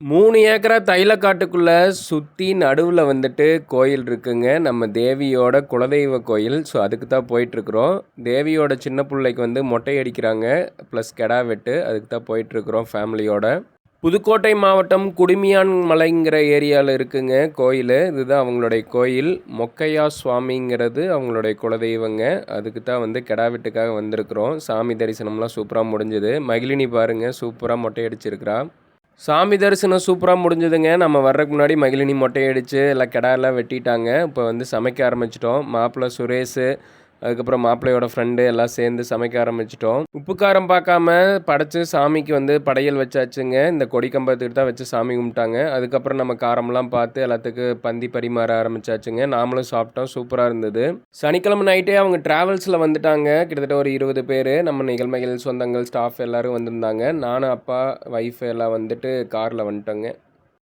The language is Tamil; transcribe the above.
மூணு ஏக்கரா தைலக்காட்டுக்குள்ளே சுற்றி நடுவில் வந்துட்டு கோயில் இருக்குங்க. நம்ம தேவியோட குலதெய்வ கோயில். ஸோ அதுக்கு தான் போயிட்டுருக்குறோம். தேவியோட சின்ன பிள்ளைக்கு வந்து மொட்டை அடிக்கிறாங்க. ப்ளஸ் கெடா வெட்டு. அதுக்கு தான் போயிட்டுருக்குறோம் ஃபேமிலியோட புதுக்கோட்டை மாவட்டம் குடுமியான் மலைங்கிற ஏரியாவில் இருக்குங்க கோயில். இதுதான் அவங்களுடைய கோயில். மொக்கையா சுவாமிங்கிறது அவங்களுடைய குலதெய்வங்க. அதுக்கு தான் வந்து கெடா வெட்டுக்காக வந்திருக்கிறோம். சாமி தரிசனம்லாம் சூப்பராக முடிஞ்சுது. மகிழினி பாருங்கள் சூப்பராக மொட்டை அடிச்சிருக்கிறா. சாமி தரிசனம் சூப்பராக முடிஞ்சதுங்க. நம்ம வர்றதுக்கு முன்னாடி மகிழினி மொட்டையடிச்சு எல்லாம் கிடா எல்லாம் வெட்டிட்டாங்க. இப்போ வந்து சமைக்க ஆரம்பிச்சிட்டோம். மாப்பிள்ளை சுரேஷ் அதுக்கப்புறம் மாப்பிள்ளையோட ஃப்ரெண்டு எல்லாம் சேர்ந்து சமைக்க ஆரம்பிச்சிட்டோம். உப்பு காரம் பார்க்காம படைச்சு சாமிக்கு வந்து படையல் வச்சாச்சுங்க. இந்த கொடி கம்பத்துக்கிட்ட தான் வச்சு சாமி கும்பிட்டாங்க. அதுக்கப்புறம் நம்ம காரம்லாம் பார்த்து எல்லாத்துக்கும் பந்தி பரிமாற ஆரம்பிச்சாச்சுங்க. நாமளும் சாப்பிட்டோம். சூப்பராக இருந்தது. சனிக்கிழமை நைட்டே அவங்க ட்ராவல்ஸில் வந்துட்டாங்க. கிட்டத்தட்ட ஒரு இருபது பேர். நம்ம நிகழ்மைகள் சொந்தங்கள் ஸ்டாஃப் எல்லோரும் வந்திருந்தாங்க. நானும் அப்பா ஒய்ஃப் எல்லாம் வந்துட்டு காரில் வந்துட்டோங்க.